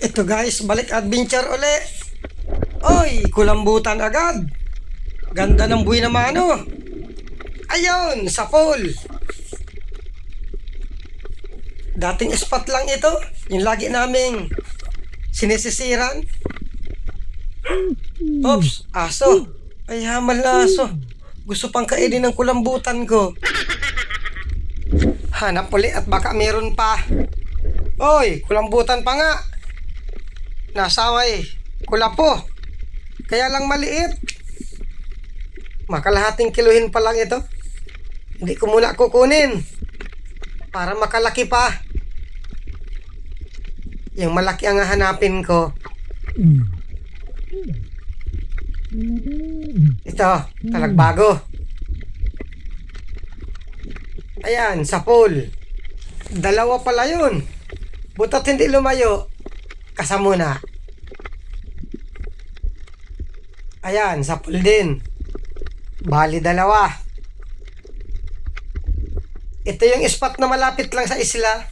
Ito guys, balik adventure uli. Oy, kulambutan agad. Ganda ng buhay naman ano. Ayun, sa pool. Dating spot lang ito. Yung lagi naming sinisisiran. Oops, aso. Ay, hamal na aso. Gusto pang kainin ng kulambutan ko. Hanap uli at baka meron pa. Oy, kulambutan pa nga. Nasawa eh. Kulapo. Kaya lang maliit. Makalahating kiluhin pa lang ito. Hindi ko muna kukunin. Para makalaki pa. Yung malaki ang hahanapin ko. Ito, talagbago. Ayan, sa pool. Dalawa pala yun. Butat hindi lumayo. Kasama na. Ayan, sa pool din. Bali dalawa. Ito yung spot na malapit lang sa isla.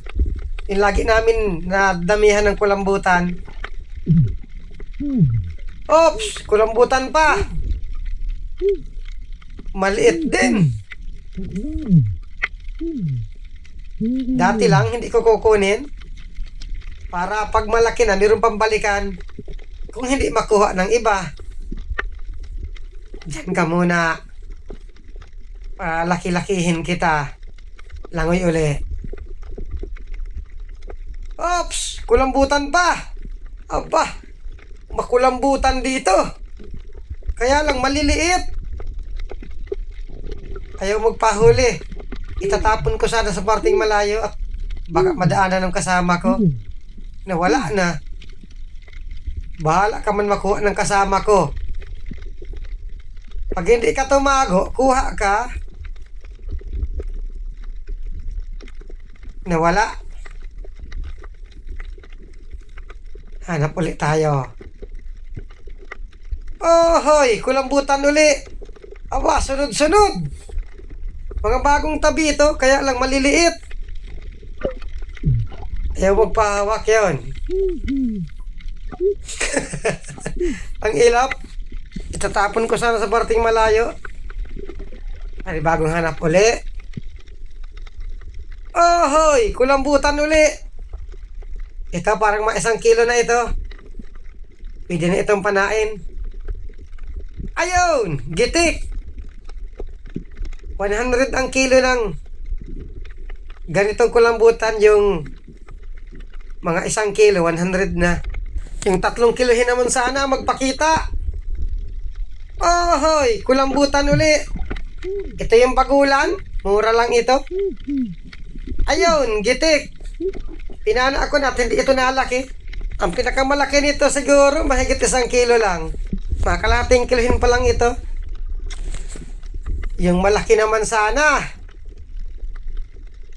Yung lagi namin na damihan ng kulambutan. Oops! Kulambutan pa! Maliit din. Dati lang, hindi ko kukunin. Para pag malaki na, mayroong pambalikan. Kung hindi makuha ng iba, Diyan ka muna. Palaki-lakihin kita. Langoy uli. Ops! Kulambutan pa! Aba! Makulambutan dito! Kaya lang maliliit. Ayaw magpahuli. Itatapon ko sana sa parting malayo at baka madaanan ng kasama ko. Nawala na. Bahala ka man makuha ng kasama ko. Pag hindi ka tumago, kuha ka. Nawala. Hanap ulit tayo. Oh, hoy, kulambutan uli. Aba, sunod-sunod. Mga bagong tabi ito, kaya lang maliliit. Ayaw magpahawak yon. Ang ilap. Itatapon ko sana sa parting malayo. Ay, bagong hanap uli. Oh, hoy! Kulambutan uli. Ito, parang mga isang kilo na ito. Pwede na itong panain. Ayun! Gitik! 100 ang kilo ng ganitong kulambutan yung mga isang kilo, 100 na. Yung tatlong kilohin naman sana magpakita. Oh, hoy! Kulambutan uli. Ito yung bagulan. Mura lang ito. Ayun, gitik. Pinana ako na, hindi ito nalaki. Ang pinakamalaki nito siguro, mahigit isang kilo lang. Makalating kilohin pa lang ito. Yung malaki naman sana.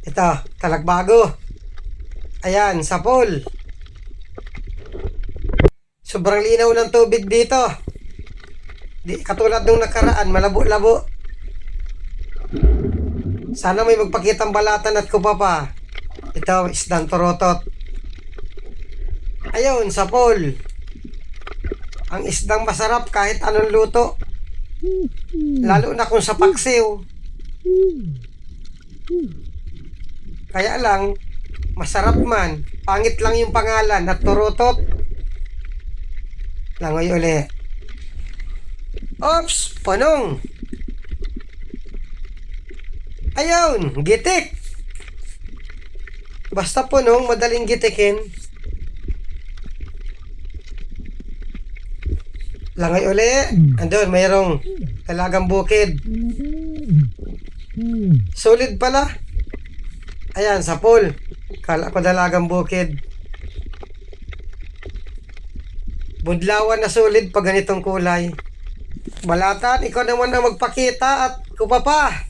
Ito, talagbago. Ayan, sa pool. Sobrang linaw ng tubig dito. Di katulad nung nakaraan, malabo-labo. Sana may magpakitang balatan at kupa pa. Ito, isdang torotot. Ayun, sa pool. Ang isdang masarap kahit anong luto. Lalo na kung sa paksiw. Kaya lang, masarap man. Pangit lang yung pangalan at turutot. Langoy uli. Ops! Punong! Ayun! Gitik! Basta punong, madaling gitikin. Langoy uli. Andun, mayroong talagang bukid. Solid pala. Ayan, sa pool. Kala ko dalagang bukid. Budlawan na solid pag ganitong kulay. Balatan, ikaw naman ang magpakita at kupa pa.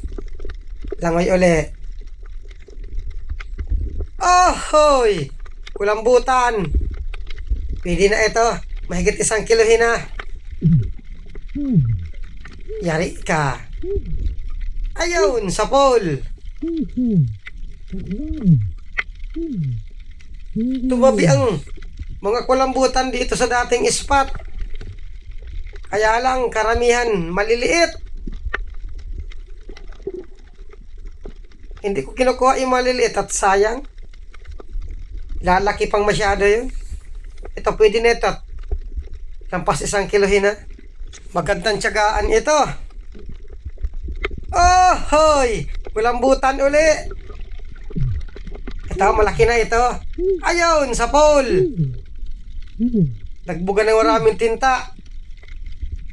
Langoy uli. Oh, hoy! Kulambutan. Pwede na ito. Mahigit isang kilohin na. Yari ka. Ayun, sa pool. Tumabi ang mga kulambutan dito sa dating spot. Kaya lang, karamihan maliliit. Hindi ko kinukuha yung maliliit at sayang. Lalaki pang masyado yun. Ito, pwede na ito. Lampas isang kilohin na. Magandang tiyagaan ito. Oh, hoy! Kulambutan uli. Ito, malaki na ito. Ayun, sa pole. Nagbuga ng maraming tinta.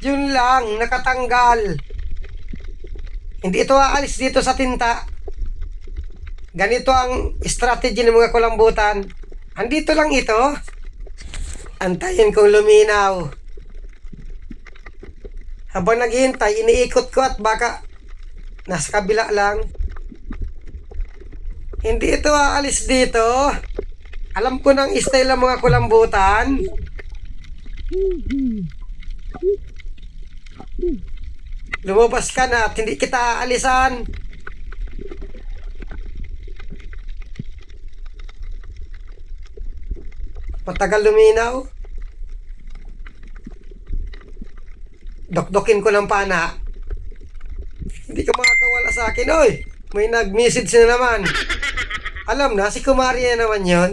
Yun lang, nakatanggal. Hindi ito aalis dito sa tinta. Ganito ang strategy ng mga kulambutan. Andito lang ito. Antayin kong luminaw. Habang naghihintay, iniikot ko at baka nasa kabila lang. Hindi ito aalis dito. Alam ko ng style ng mga kulambutan. Lumabas ka na at hindi kita aalisan. Matagal luminaw. Dokdokin ko ng pana. Hindi ka makakawala sa akin, oy. May nag-message na naman. Alam na, si Kumari na naman yon.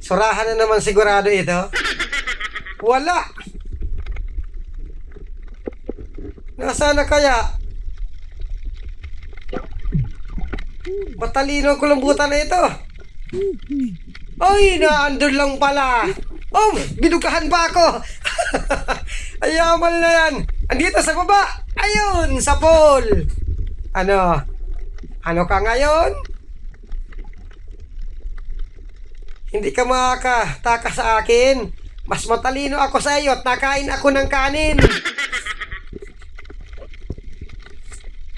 Surahan na naman sigurado ito. Wala. Nasaan na kaya? Matalino ang kulambutan na ito. Ay, naandun lang pala. Oh, binugahan pa ako. Ayamal na yan. Andito sa baba. Ayun, sa pool. Ano? Ano ka ngayon? Hindi ka makakataka sa akin. Mas matalino ako sa iyo at nakain ako ng kanin.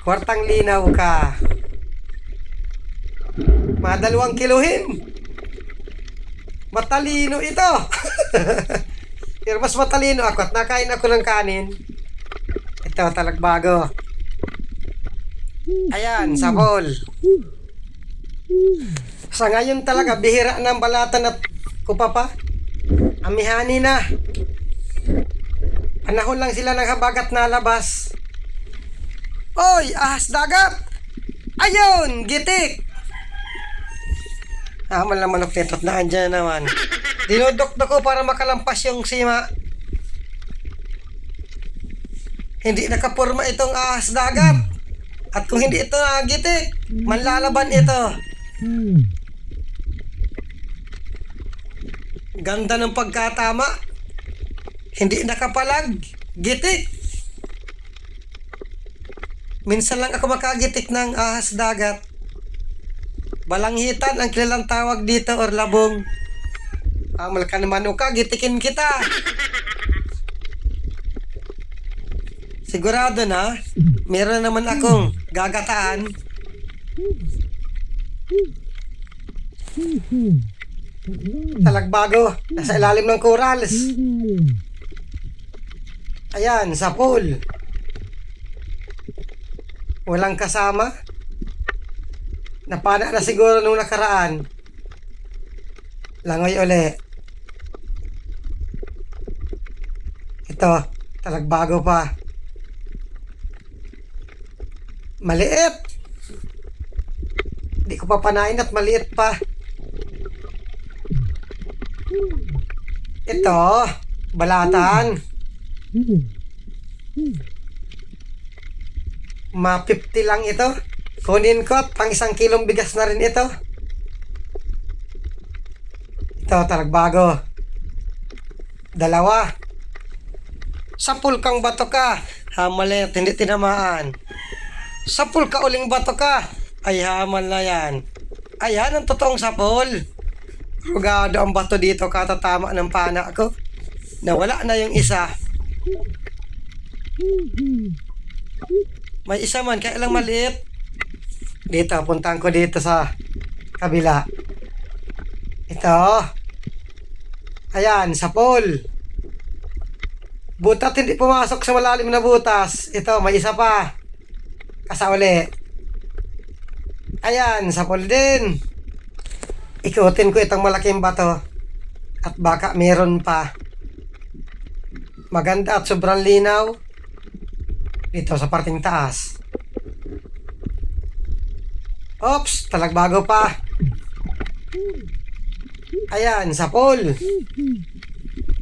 Kwartang linaw ka. Madalawang kiluhin. Matalino ito. Pero mas matalino ako at nakain ako ng kanin. Ito, talagbago. Ayan, sabol. Sa ngayon talaga, bihira ng balatan at kupapa. Amihani na. Panahon lang sila ng habagat na labas. Oy, ahas dagat! Ayun, gitik! Hamal na manok nito at naandyan na naman. Dinudok ko para makalampas yung sima. Hindi nakapurma itong ahas dagat. At kung hindi ito nagitik, manlalaban ito. Ganda ng pagkatama. Hindi nakapalag. Gitik. Minsan lang ako makagitik ng ahas dagat. Balanghitan ang kilalang tawag dito or labong. Amal ka naman ka, gitikin kita. Sigurado na, meron naman akong gagataan. Talagbago, nasa ilalim ng corals. Ayan, sa pool. Walang kasama. Napana na siguro nung nakaraan. Langoy uli. Ito, talagbago pa. Maliit. Hindi ko papanain at maliit pa. Ito, balatan. Ma 50 lang ito. Kunin ko at pang isang kilong bigas na rin ito. Ito, talagbago. Dalawa. Sapul kang bato ka. Hamalit, hindi tinamaan. Sapul ka uling bato ka. Ay, hamal na yan. Ayan ang totoong sapul. Rugado ang bato dito katatama ng pana ko. Nawala na yung isa. May isa man, kaya lang maliit. Dito, puntahan ko dito sa kabila. Ito. Ayan, sa pool. Butat hindi pumasok sa malalim na butas. Ito, may isa pa. Kasauli. Ayan, sa pool din. Ikutin ko itong malaking bato. At baka meron pa. Maganda at sobrang linaw. Dito sa parting taas. Oops, talagbago pa. Ayan, sa pool.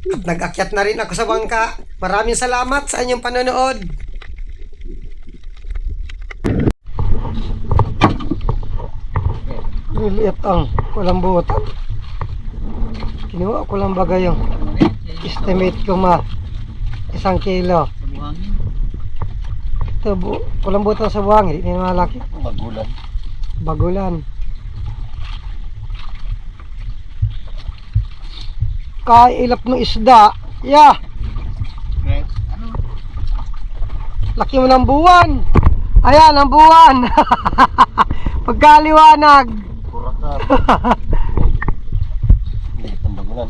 At nag-akyat na rin ako sa bangka. Maraming salamat sa inyong panonood. Liliit ang walang butan. Kinuha ko lang bagay yung estimate ko ma isang kilo. Ito, bu walang butan sa buhangin, hindi na malaki. Magulan. Bagulan. Kailap ng isda. Yeah, laki mo ng buwan. Ayan, ang buwan. Pagkaliwanag. Hindi, pambagulan.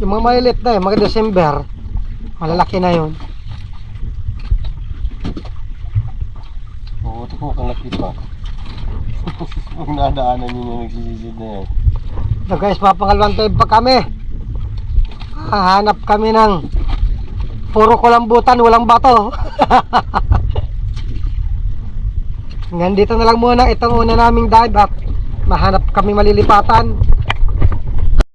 Yung mga malilit na yun, mga December, malalaki na yun. Mabuti ko kang nakita. Kung nadaanan nyo na nagsisisid na yan. So guys, papangalawang time pa kami. Hahanap kami ng puro kulambutan, walang bato. Hanggang dito na lang muna itong una naming dive at mahanap kami malilipatan.